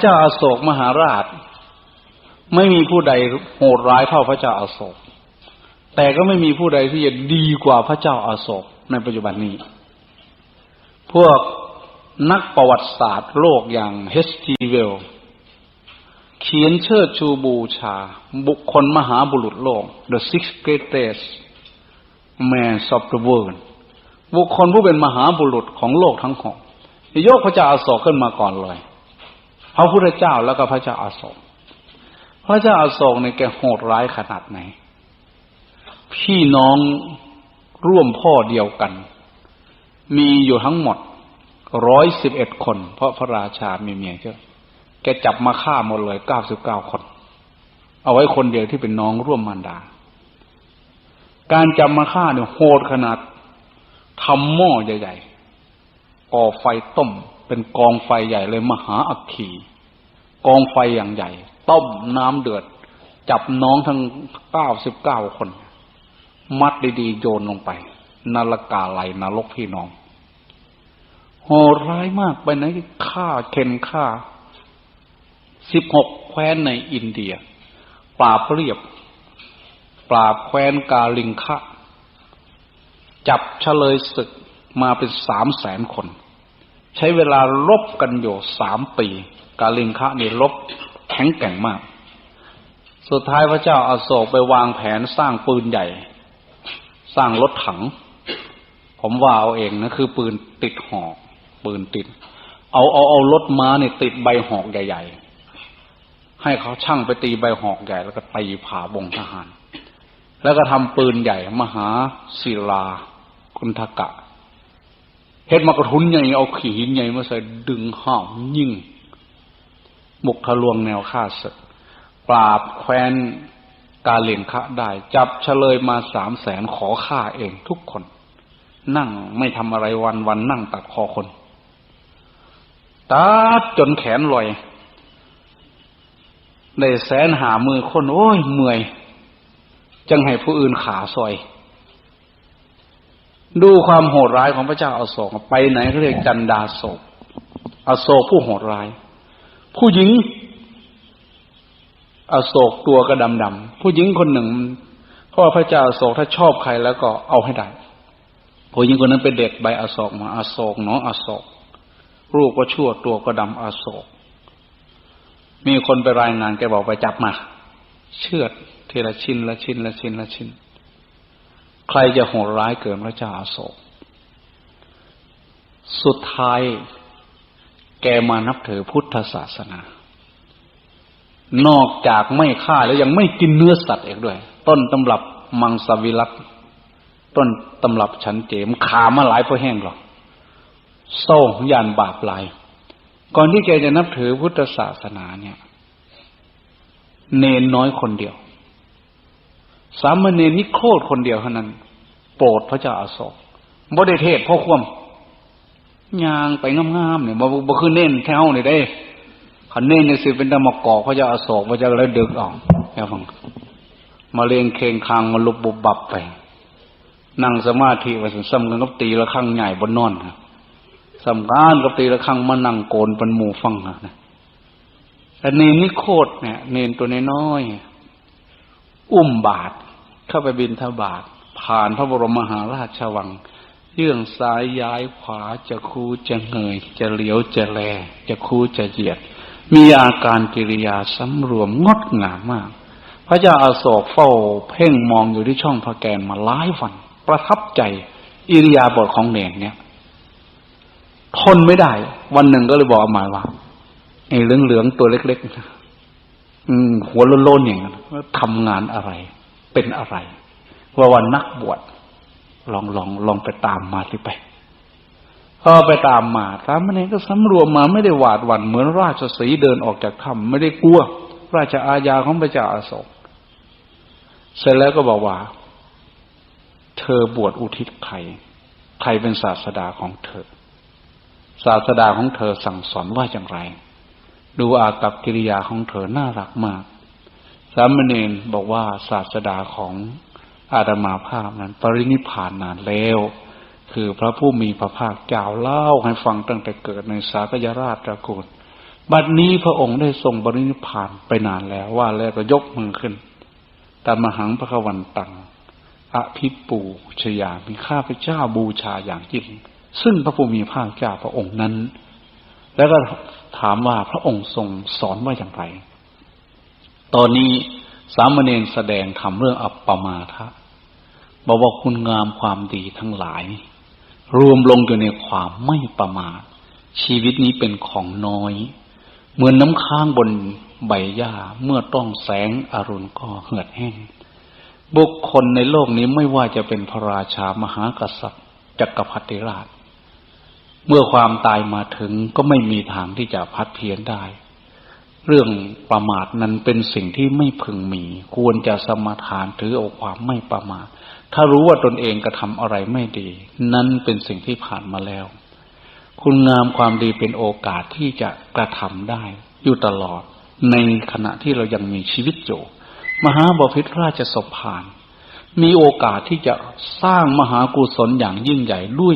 เจ้าอาโศกมหาราช ไม่มีผู้ใดโหดร้ายเท่าพระเจ้าอาโศก แต่ก็ไม่มีผู้ใดที่จะดีกว่าพระเจ้าอาโศกในปัจจุบันนี้ พวกนักประวัติศาสตร์โลกอย่างเฮสตีเวลเขียนเชิดชูบูชา บุคคลมหาบุรุษโลก the six greatest men of the world บุคคลผู้เป็นมหาบุรุษของโลกทั้งหกยกพระเจ้าอาโศกขึ้นมาก่อนเลย พระพุทธเจ้าแล้วก็พระเจ้าอาโศกพระเจ้าอาโศกในแกโหดร้ายขนาดไหน พี่น้องร่วมพ่อเดียวกัน มีอยู่ทั้งหมดร้อยสิบเอ็ดคน เพราะพระราชามีเมียเยอะแกจับมาฆ่าหมดเลยเก้าสิบเก้าคน เอาไว้คนเดียวที่เป็นน้องร่วมมารดา การจับมาฆ่าเนี่ยโหดขนาดทำหม้อใหญ่ๆก่อไฟต้ม เป็นกองไฟใหญ่เลยมหาอัคคีกองไฟอย่างใหญ่ ต้มน้ำเดือด จับน้องทั้งเก้าสิบเก้าคน มัดดีๆ โยนลงไปนรกาไหลนรกพี่น้องโหดร้ายมากไปไหนฆ่าเข็นฆ่าสิบหกแคว้นในอินเดีย ปราบเรียบ ปราบแคว้นกาลิงคะ จับเฉลยศึกมาเป็นสามแสนคน ใช้เวลารบกันอยู่สามปี กาลิงคะนี่รบแข็งแกร่งมาก สุดท้ายพระเจ้าอาโศกไปวางแผนสร้างปืนใหญ่ สร้างรถถัง ผมว่าเอาเองนะคือปืนติดหอกปืนติด เอาเอาเอารถม้าเนี่ยติดใบหอกใหญ่ ๆ ให้เขาช่างไปตีใบหอกใหญ่ แล้วก็ตีผ่าบงทหาร แล้วก็ทำปืนใหญ่ มหาศิลา คุณทกะ เฮ็ดมากระทุนใหญ่เอาขีหินใหญ่มาใส่ดึงห้าวยิ่งบุกทะลวงแนวฆ่าศึกปราบแคว้นกาเลนคะได้ จับเฉลยมาสามแสนขอฆ่าเองทุกคน นั่งไม่ทำอะไรวันวันนั่งตัดคอคนตัดจนแขนลอยได้แสนหามือคน โอ้ยเมื่อย จังให้ผู้อื่นขาซอย ดูความโหดร้ายของพระเจ้าอาโศกไปไหนเขาเรียกจันดาโศกอโศกผู้โหดร้าย ผู้หญิง อโศกตัวกระดำดำผู้หญิงคนหนึ่งเพราะว่าพระเจ้าอโศกถ้าชอบใครแล้วก็เอาให้ได้ผู้หญิงคนนั้นเป็นเด็กใบอโศกมาอโศกเนาะอโศกรูปก็ชั่วตัวก็ดำอโศก มีคนไปรายงานแกบอกไปจับมา เชือดทีละชิ้นละชิ้นละชิ้นละชิ้น ใครจะโหดร้ายเกินพระเจ้าอาโศก สุดท้าย แกมานับถือพุทธศาสนา นอกจากไม่ฆ่าแล้วยังไม่กินเนื้อสัตว์อีกด้วย ต้นตำรับมังสวิรัตต้นตำรับฉันเจมขามาหลายพอแห้งหรอกโซ่ยานบาปลาย ก่อนที่แกจะนับถือพุทธศาสนาเนี่ย เนนน้อยคนเดียว สามเณรนิโคตรคนเดียวเท่านั้น โปรดพระเจ้าอาโศกบ่ได้เทศพ่อควมยางไปงามๆเนี่ยบ่บ่คือเน้นแถวนี่ได้ขันเน้นเนี่ยสิเป็นตะมกอกพระเจ้าอาโศกพระเจ้าเลยดึกออกแค่ฟังมาเลียงเคงคางมาลุบบุบบับไป นั่งสมาธิไว้ซ้ำกันกับตีละข้งใหญ่บนนอนครับสำคัญกับตีละข้งมานั่งโกนเป็นหมู่ฟังนะแต่เนนนิโคตรเนี่ย เนนตัวน้อยอุ้มบาท เข้าไปบินทบาทผ่านพระบรมมหาราชวังเยื่องซ้ายย้ายขวาจะคูจะเงย จะเหลียวจะแล จะคูจะเหยียด มีอาการกิริยาสำรวมงดงามมาก พระเจ้าอาโศกเฝ้า เพ่งมองอยู่ที่ช่องพระแกนมาหลายวัน ประทับใจอิริยาบถของเนรเนี่ยทนไม่ได้ วันหนึ่งก็เลยบอกหมายว่าไอ้เหลืองๆตัวเล็กๆอืมหัวโล้นๆอย่างนั้นทำงานอะไร เป็นอะไร ว่าวันนักบวชลองลองลองไปตามมาที่ไปพอไปตามมาสามเณรก็สำรวมมาไม่ได้หวาดหวั่นเหมือนราชสีเดินออกจากถ้ำไม่ได้กลัว ราชอาญาของพระเจ้าอาโศกเสร็จแล้วก็บอกว่า เธอบวชอุทิศใครใครเป็นศาสดาของเธอ ศาสดาของเธอสั่งสอนว่าอย่างไร ดูอากับกิริยาของเธอน่ารักมาก สามเณรบอกว่าศาสดาของอาตมาภาพนั้น ปรินิพานนานแล้ว คือพระผู้มีพระภาคเจ้าเล่าให้ฟังตั้งแต่เกิดในสากยราชตระกูลบัดนี้พระองค์ได้ทรงบรินิพพานไปนานแล้วว่าแล้วก็ยกมือขึ้นตามหังพระควันตังอภิปูชยามีข้าพเจ้าบูชาอย่างยิ่งซึ่งพระผู้มีพระเจ้าพระองค์นั้น แล้วก็ถามว่าพระองค์ทรงสอนว่าอย่างไร ตอนนี้สามเณรแสดงทำเรื่องอัปปมาทะบอกว่าคุณงามความดีทั้งหลาย รวมลงอยู่ในความไม่ประมาทชีวิตนี้เป็นของน้อย เหมือนน้ำค้างบนใบหญ้าเมื่อต้องแสงอรุณก็เหือดแห้ง บุคคลในโลกนี้ไม่ว่าจะเป็นพระราชามหากษัตริย์จักรพรรดิราช เมื่อความตายมาถึงก็ไม่มีทางที่จะพัดเพียนได้ เรื่องประมาทนั้นเป็นสิ่งที่ไม่พึงมี ควรจะสมทานถือเอาความไม่ประมาทถ้ารู้ว่าตนเองกระทำอะไรไม่ดี นั้นเป็นสิ่งที่ผ่านมาแล้ว คุณงามความดีเป็นโอกาสที่จะกระทำได้ อยู่ตลอดในขณะที่เรายังมีชีวิตอยู่มหาบพิตรราชสมภารมีโอกาสที่จะสร้างมหากุศลอย่างยิ่งใหญ่ด้วย